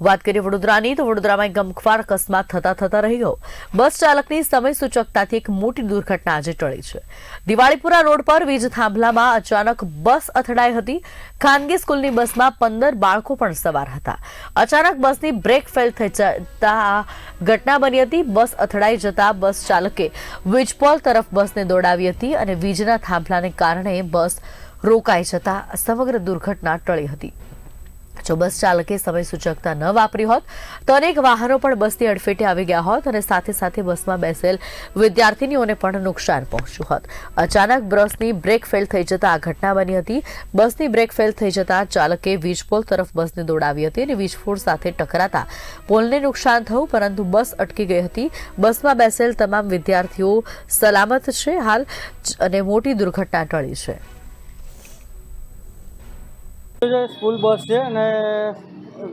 વાત કરીએ વડોદરાની, તો વડોદરામાં ગમખ્વાર અકસ્માત થતા થતા રહી ગયો. બસ ચાલકની સમય સૂચકતાથી એક મોટી દુર્ઘટના આજે ટળી છે. દિવાળીપુરા રોડ પર વીજ થાંભલામાં અચાનક બસ અથડાઈ હતી. ખાનગી સ્કૂલની બસમાં પંદર બાળકો પણ સવાર હતા. અચાનક બસની બ્રેક ફેલ થઈ જતા ઘટના બની હતી. બસ અથડાઈ જતા બસ ચાલકે વીજપોલ તરફ બસને દોડાવી હતી અને વીજના થાંભલાને કારણે બસ રોકાઈ જતા સમગ્ર દુર્ઘટના ટળી હતી. જો બસ ચાલકે સમય સૂચકતા ન વાપરી હોત, તો અનેક વાહનો પણ બસની અડફેટે આવી ગયા હોત અને સાથે સાથે બસમાં બેસેલ વિદ્યાર્થીનીઓને પણ નુકસાન પહોંચ્યું હોત. અચાનક બસની બ્રેક ફેલ થઈ જતા આ ઘટના બની હતી. બસની બ્રેક ફેલ થઈ જતા ચાલકે વીજપોલ તરફ બસને દોડાવી હતી અને વીજપોલ સાથે ટકરાતા પોલને નુકસાન થયું, પરંતુ બસ અટકી ગઈ હતી. બસમાં બેસેલ તમામ વિદ્યાર્થીઓ સલામત છે હાલ અને મોટી દુર્ઘટના ટળી છે. સ્કૂલ બસ છે અને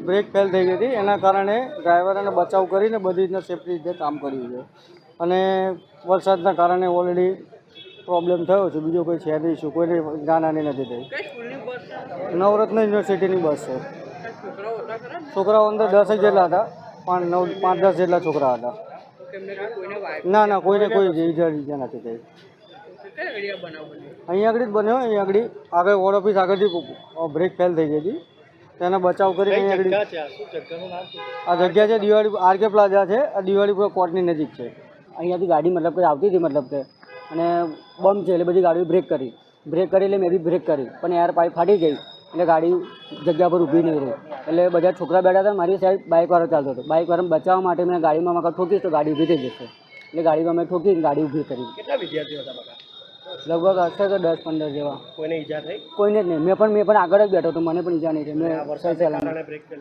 બ્રેક ફેલ થઈ ગઈ હતી. એના કારણે ડ્રાઈવરોને બચાવ કરીને બધી રીતના સેફટી રીતે કામ કર્યું છે. અને વરસાદના કારણે ઓલરેડી પ્રોબ્લેમ થયો છે. બીજો કોઈ છે નહીં શું કોઈને જાનહાની નથી થઈ. નવરત્ન યુનિવર્સિટીની બસ છે. છોકરાઓ અંદર દસ જ જેટલા હતા. પાંચ નવ પાંચ દસ જેટલા છોકરા હતા. ના ના કોઈને કોઈ ઈજા ઈજા નથી થઈ. અહીંયા આગળ જ બન્યો અહીંયા આગળ આગળ વોર્ડ ઓફિસ આગળથી બ્રેક ફેલ થઈ ગઈ હતી. તેનો બચાવ કરી અહીંયા આગળ આ? જગ્યા છે દિવાળી આરકે પ્લાઝા છે. આ દિવાળીપુરા કોર્ટની નજીક છે. અહીંયાથી ગાડી મતલબ કે આવતી હતી મતલબ કે. અને બમ છે એટલે બધી ગાડીઓ બ્રેક કરી. બ્રેક કરી એટલે મેં બી બ્રેક કરી. પણ એર પાઇપ ફાટી ગઈ. એટલે ગાડી જગ્યા પર ઊભી નહીં રહી. એટલે બધા છોકરા બેઠા હતા મારી સાઈડ બાઇકવાળો ચાલતો હતો. બાઇકવાળાને બચાવવા માટે મેં ગાડીમાં મકા ઠોકીશ તો ગાડી ઊભી થઈ જશે. એટલે ગાડીમાં મેં ઠોકીને ગાડી ઊભી કરી. કેટલા વિદ્યાર્થીઓ હતા બધા? લગભગ હશે તો દસ પંદર જેવા. કોઈને ઈજા થઈ? કોઈને જ નહીં. મેં પણ મેં પણ આગળ જ બેઠો હતો. મને પણ ઈજા નહીં થઈ. મેં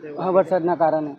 થયો હા વરસાદના કારણે.